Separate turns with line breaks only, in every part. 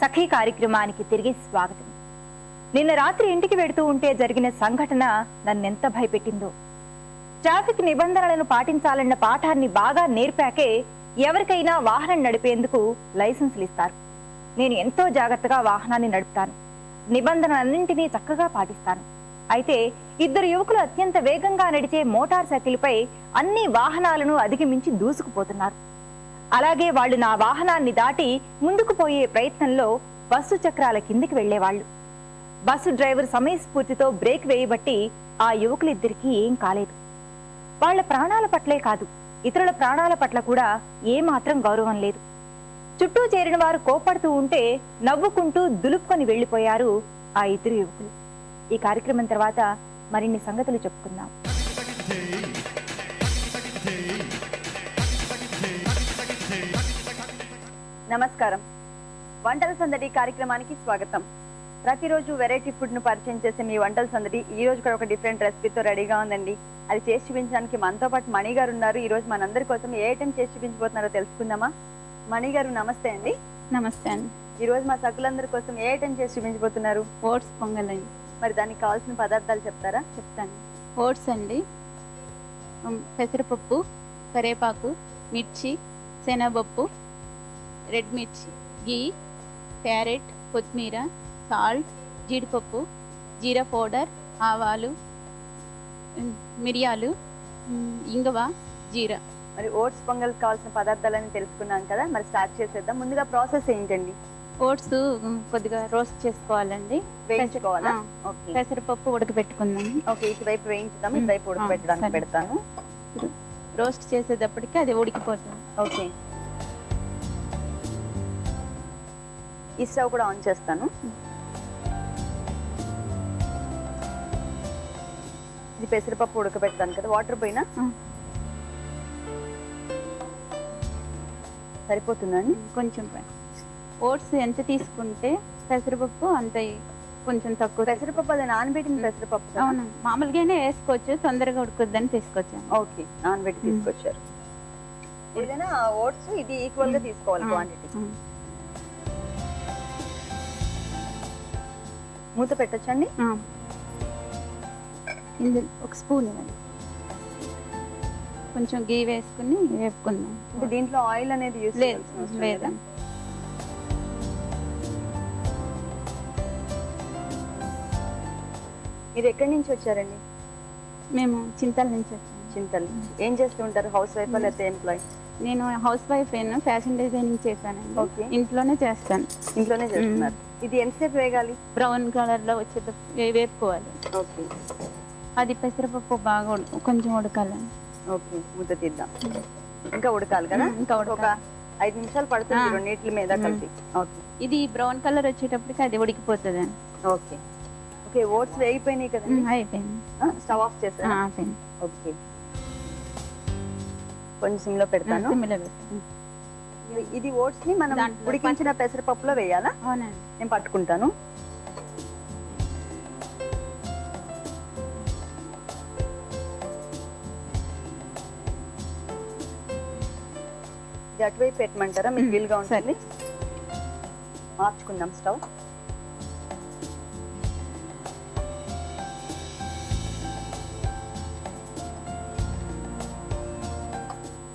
సఖీ కార్యక్రమానికి తిరిగి స్వాగతం. నిన్న రాత్రి ఇంటికి వెడుతూ ఉంటే జరిగిన సంఘటన నన్నెంత భయపెట్టిందో. ట్రాఫిక్ నిబంధనలను పాటించాలన్న పాఠాన్ని బాగా నేర్పాకే ఎవరికైనా వాహనం నడిపేందుకు లైసెన్సులు ఇస్తారు నేను ఎంతో జాగ్రత్తగా వాహనాన్ని నడుపుతాను. నిబంధనలన్నింటినీ చక్కగా పాటిస్తాను. అయితే ఇద్దరు యువకులు అత్యంత వేగంగా నడిచే మోటార్ సైకిల్పై అన్ని వాహనాలను అధిగమించి దూసుకుపోతున్నారు. అలాగే వాళ్ళు నా వాహనాన్ని దాటి ముందుకు పోయే ప్రయత్నంలో బస్సు చక్రాల కిందికి వెళ్ళేవాళ్ళు బస్సు డ్రైవర్ సమయస్ఫూర్తితో బ్రేక్ వేయబట్టి ఆ యువకులిద్దరికీ ఏం కాలేదు. వాళ్ళ ప్రాణాల పట్లే కాదు ఇతరుల ప్రాణాల పట్ల కూడా ఏమాత్రం గౌరవం లేదు. చుట్టూ చేరిన వారు కోపడుతూ ఉంటే నవ్వుకుంటూ దులుపుకొని వెళ్ళిపోయారు ఆ ఇద్దరు యువకులు. ఈ కార్యక్రమం తర్వాత మరిన్ని సంగతులు చెప్పుకుందాం.
నమస్కారం. వంటల సందడి కార్యక్రమానికి స్వాగతం. ప్రతిరోజు వెరైటీ ఫుడ్ను పరిచయం చేసే మీ వంటల సందడి ఈ రోజు కూడా ఒక డిఫరెంట్ రెసిపీతో రెడీగా ఉందండి. అది చేసి చూపించడానికి మనతో పాటు మణి గారు ఉన్నారు. ఈ రోజు మనందరి కోసం ఏ ఐటెం చేసి చూపించబోతున్నారో తెలుసుకుందామా? మణి గారు నమస్తే అండి.
నమస్తే అండి.
ఈ రోజు మా సకులందరి కోసం ఏ ఐటెం చేసి చూపించబోతున్నారు?
ఓట్స్ పొంగల్. అండి
మరి దానికి కావాల్సిన పదార్థాలు చెప్తారా?
చెప్తాను. ఓట్స్ అండి. పెసరపప్పు కరేపాకు మిర్చి శనగపప్పు రెడ్ మిర్చి గీ క్యారెట్ కొత్తిమీర సాల్ట్ జీడిపప్పు జీరా పౌడర్ ఆవాలు మిరియాలు ఇంగువ జీరా.
మరి ఓట్స్ పొంగల్ కావాల్సిన పదార్థాలని తెలుసుకున్నాం కదా మరి స్టార్ట్ చేసేద్దాం. ముందుగా ప్రాసెస్ ఏంటండి?
ఓట్స్ కొద్దిగా రోస్ట్ చేసుకోవాలండి.
వేయించుకోవాలా?
పెసరపప్పు ఉడకబెట్టుకుందాం.
ఓకే ఇటువైపు వేయించుదాం. ఇటువైపు ఉడకబెట్టడానికి. పెడతాను.
రోస్ట్ చేసేటప్పటికి అది ఉడికిపోతుంది.
ఓకే. ఈ స్టవ్ కూడా ఆన్ చేస్తాను. ఇది పెసరపప్పు ఉడకబెడతాను కదా వాటర్ పోయినా. సరిపోతుందండి
కొంచెం ఓట్స్ ఎంత తీసుకుంటే పెసరపప్పు అంత కొంచెం తక్కువ
పెసరపప్పు అది నానబెట్టిన పెసరపప్పు?
అవును. మామూలుగానే వేసుకోవచ్చు తొందరగా ఉడుకుద్దని తీసుకొచ్చాను.
ఓకే నానబెట్టి. తీసుకొచ్చారు. ఏదైనా ఓట్స్ ఇది
ఈక్వల్గా.
తీసుకోవాలి. క్వాంటిటీ మూత పెట్టొచ్చండి.
ఇందులో ఒక స్పూన్ ఇవ్వండి. కొంచెం గీ వేసుకుని వేపుకుందాం.
అంటే దీంట్లో ఆయిల్ అనేది యూస్
లేదు లేదా.
మీరు ఎక్కడి నుంచి వచ్చారండి?
మేము చింతల నుంచి
చింతలు. ఏం చేస్తూ ఉంటారు హౌస్ వైఫ్. లేకపోతే ఎంప్లాయ్
నేను హౌస్ వైఫ్ అయినా ఫ్యాషన్ డిజైనింగ్ చేశానండి.
ఓకే.
ఇంట్లోనే చేస్తాను.
ఇంట్లోనే చేస్తున్నారు. ఇది ఎంతసేపు వేగాలి?
బ్రౌన్ కలర్లో వచ్చే వేపుకోవాలి.
ఓకే.
అది పెసరపప్పు బాగా కొంచెం ఉడకాలండి.
ఓకే. ముద్ద తీద్దాం. ఇంకా ఉడకాలి కదా?
ఇంకా
ఒక
ఉడకాలి
ఐదు నిమిషాలు పడుతుంది. రెండింటి మీద. కలిపి. ఓకే.
ఇది బ్రౌన్ కలర్ వచ్చేటప్పటికి అది ఉడికిపోతుంది
ఓకే. ఓకే ఓట్స్ వేగిపోయినాయి కదండి?
అయిపోయింది.
స్టవ్ ఆఫ్ చేస్తాను ఓకే. కొంచెం సిమ్లో పెడతాను.
సిమ్లో పెట్టు.
ఇది ఓట్స్ని మనం
దాంట్లో
ఉడికించిన పెసరపప్పులో వేయాలా?
అవునండి.
నేను పట్టుకుంటాను. ఇది అటువైపు పెట్టమంటారా? మీకు వీలుగా. ఉంటుంది. మార్చుకుందాం స్టవ్.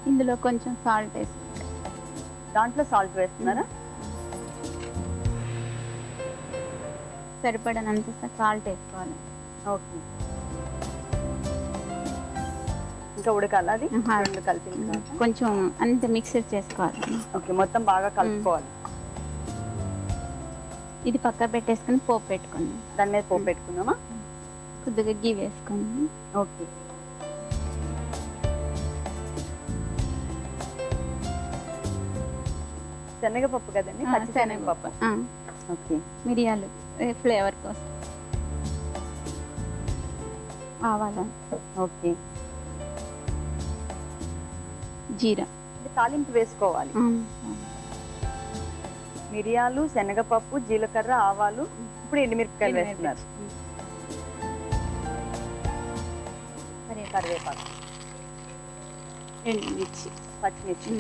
ఇందులో కొంచెం సాల్ట్ వేసి
దాంట్లో సాల్ట్ వేస్తున్నారా?
సరిపడనంత సాల్ట్ వేసుకోవాలి.
ఓకే. ఇంకా ఉడకాలా అది. రెండు కలిపి.
కొంచెం అంత మిక్సర్ చేసుకోవాలి.
ఓకే మొత్తం బాగా కలుపుకోవాలి.
ఇది పక్క పెట్టేసుకుని పోపు పెట్టుకుని
దాని మీద పోపు పెట్టుకుందామా?
కొద్దిగా గీ వేసుకొని
ఓకే. శనగపప్పు కదండి? పచ్చి శనగపప్పు. ఓకే.
మిరియాలు ఫ్లేవర్ కోసం? ఆవాల.
ఓకే.
జీరా.
తాలింపు వేసుకోవాలి. మిరియాలు శనగపప్పు జీలకర్ర ఆవాలు ఇప్పుడు ఎండుమిరపకాయలు వేస్తున్నారు.
కరివేపాకు,
కరివేపాకు.
రెండు మిర్చి
పచ్చిమిర్చి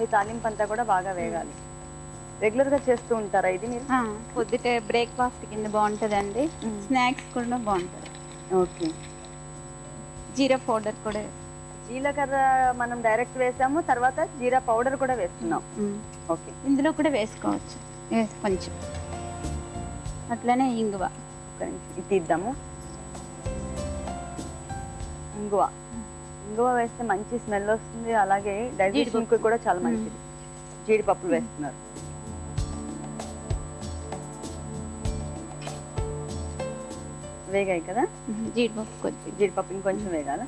అవి తాలింపు అంతా కూడా బాగా వేగాలి. రెగ్యులర్గా చేస్తూ ఉంటారా ఇది మీరు?
పొద్దుటే బ్రేక్ఫాస్ట్ కింద బాగుంటుందండి. స్నాక్స్ కూడా బాగుంటుంది.
ఓకే.
జీరా పౌడర్ కూడా.
జీలకర్ర మనం డైరెక్ట్ వేసాము తర్వాత జీరా పౌడర్ కూడా వేస్తున్నాం. ఓకే.
ఇందులో కూడా వేసుకోవచ్చు. కొంచెం. అట్లనే ఇంగువ.
ఇది తీద్దాము ఇంగువ. ఇంగువ వేస్తే మంచి స్మెల్ వస్తుంది. అలాగే డైజెషన్కి కూడా చాలా మంచిది. జీడిపప్పులు వేస్తున్నారు. వేగాయి కదా?
జీడిపప్పు కొద్దిగా
జీడిపప్పు ఇంకొంచెం వేగాల?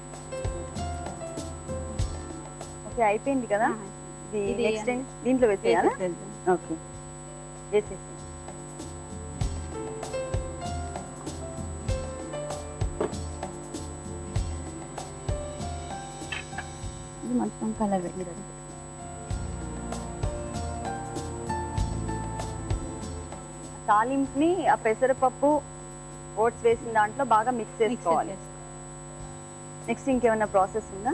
ఓకే అయిపోయింది కదా? నెక్స్ట్ దీంట్లో వేసేయాలా. ఓకే. వేసేసి
ఇది మొత్తం కలర్ పెట్టడం
తాలింపుని ఆ పెసరపప్పు ఓట్స్ వేసిన దాంట్లో బాగా మిక్స్ చేసుకోవాలి. నెక్స్ట్ ఇంకేమైనా ప్రాసెస్ ఉందా?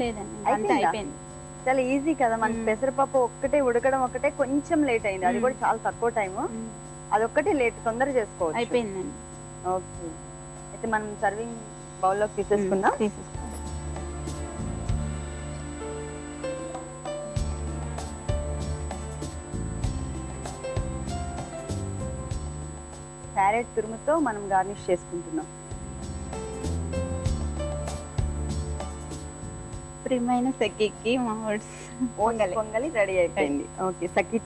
లేదండి అంతా
అయిపోయిందా? చాలా ఈజీ కదా మన. పెసరపప్పు ఒక్కటే ఉడకడం ఒకటే కొంచెం లేట్ అయింది. అది. కూడా చాలా తక్కువ టైం అదొక్కటే లేట్ తొందర చేసుకోవచ్చు.
అయిపోయిందండి.
ఓకే అయితే మనం సర్వింగ్ బౌల్లోకి తీసేసుకుందాం.
ఉమ్,
క్యారెట్ తురుముతో మనం గార్నిష్ చేసుకుంటున్నాం.
ప్రియమైన సెక్కికి మా
ఓట్స్ పొంగలి. రెడీ అయిపోయింది. ఓకే సకి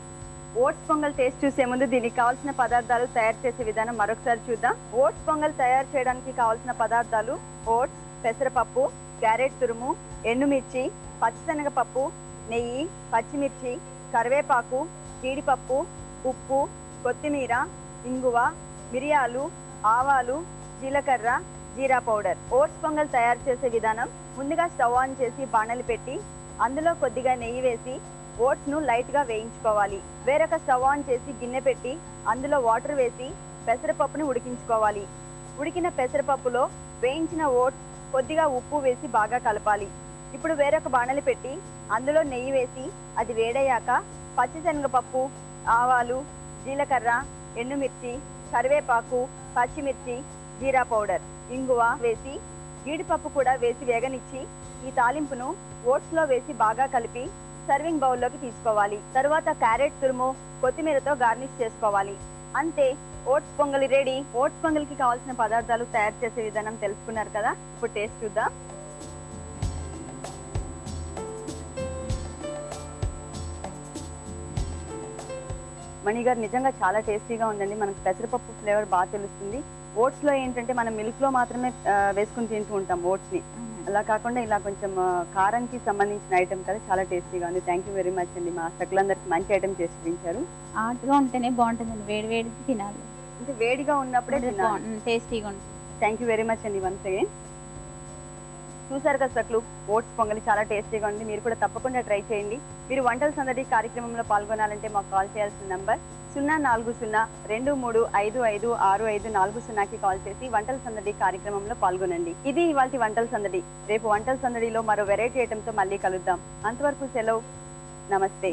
ఓట్స్ పొంగల్ టేస్ట్ చూసే ముందు దీనికి కావాల్సిన పదార్థాలు తయారు చేసే విధానం మరొకసారి చూద్దాం. ఓట్స్ పొంగల్ తయారు చేయడానికి కావాల్సిన పదార్థాలు ఓట్స్ పెసరపప్పు క్యారెట్ తురుము ఎండుమిర్చి పచ్చిశనగపప్పు నెయ్యి పచ్చిమిర్చి కరివేపాకు జీడిపప్పు ఉప్పు కొత్తిమీర ఇంగువ మిరియాలు ఆవాలు జీలకర్ర జీరా పౌడర్. ఓట్స్ పొంగల్ తయారు చేసే విధానం ముందుగా స్టవ్ ఆన్ చేసి బాణలి పెట్టి అందులో కొద్దిగా నెయ్యి వేసి ఓట్స్ను లైట్గా వేయించుకోవాలి. వేరొక స్టవ్ ఆన్ చేసి గిన్నె పెట్టి అందులో వాటర్ వేసి పెసరపప్పును ఉడికించుకోవాలి. ఉడికిన పెసరపప్పులో వేయించిన ఓట్స్ కొద్దిగా ఉప్పు వేసి బాగా కలపాలి. ఇప్పుడు వేరొక బాణలి పెట్టి అందులో నెయ్యి వేసి అది వేడయ్యాక పచ్చిశనగపప్పు ఆవాలు జీలకర్ర ఎండుమిర్చి కరివేపాకు పచ్చిమిర్చి జీరా పౌడర్ ఇంగువ వేసి జీడిపప్పు కూడా వేసి వేగనిచ్చి ఈ తాలింపును ఓట్స్లో వేసి బాగా కలిపి సర్వింగ్ బౌల్లోకి తీసుకోవాలి. తరువాత క్యారెట్ తురుము కొత్తిమీరతో గార్నిష్ చేసుకోవాలి. అంతే ఓట్స్ పొంగలి రెడీ. ఓట్స్ పొంగల్కి కావాల్సిన పదార్థాలు తయారు చేసే విధానం తెలుసుకున్నారు కదా? ఇప్పుడు టేస్ట్ చూద్దాం. మణి గారు నిజంగా చాలా టేస్టీగా ఉందండి. మనకు పెసరపప్పు ఫ్లేవర్ బాగా తెలుస్తుంది. ఓట్స్లో ఏంటంటే మనం మిల్క్లో మాత్రమే వేసుకుని తింటూ ఉంటాం ఓట్స్ని అలా కాకుండా ఇలా కొంచెం కారంకి సంబంధించిన ఐటమ్ కదా చాలా టేస్టీగా ఉంది. థ్యాంక్ యూ వెరీ మచ్ అండి. మా సకులందరికి మంచి ఐటమ్ చేసి చూపించారు.
ఉంటేనే బాగుంటుందండి. వేడి తినాలి.
అంటే వేడిగా ఉన్నప్పుడే
టేస్టీగా ఉంటుంది.
థ్యాంక్ యూ వెరీ మచ్ అండి వన్స్ అగైన్. చూసారు కదా సక్లు ఓట్స్ పొంగలి చాలా టేస్టీగా ఉంది. మీరు కూడా తప్పకుండా ట్రై చేయండి. మీరు వంటల సందడి కార్యక్రమంలో పాల్గొనాలంటే మాకు కాల్ చేయాల్సిన నంబర్ సున్నా నాలుగు సున్నా రెండు మూడు ఐదు ఐదు ఆరు ఐదు నాలుగు సున్నాకి కాల్ చేసి వంటల సందడి కార్యక్రమంలో పాల్గొనండి. ఇది ఇవాళ వంటల సందడి. రేపు వంటల సందడిలో మరో వెరైటీ ఐటెంతో మళ్ళీ కలుద్దాం. అంతవరకు సెలవు. నమస్తే.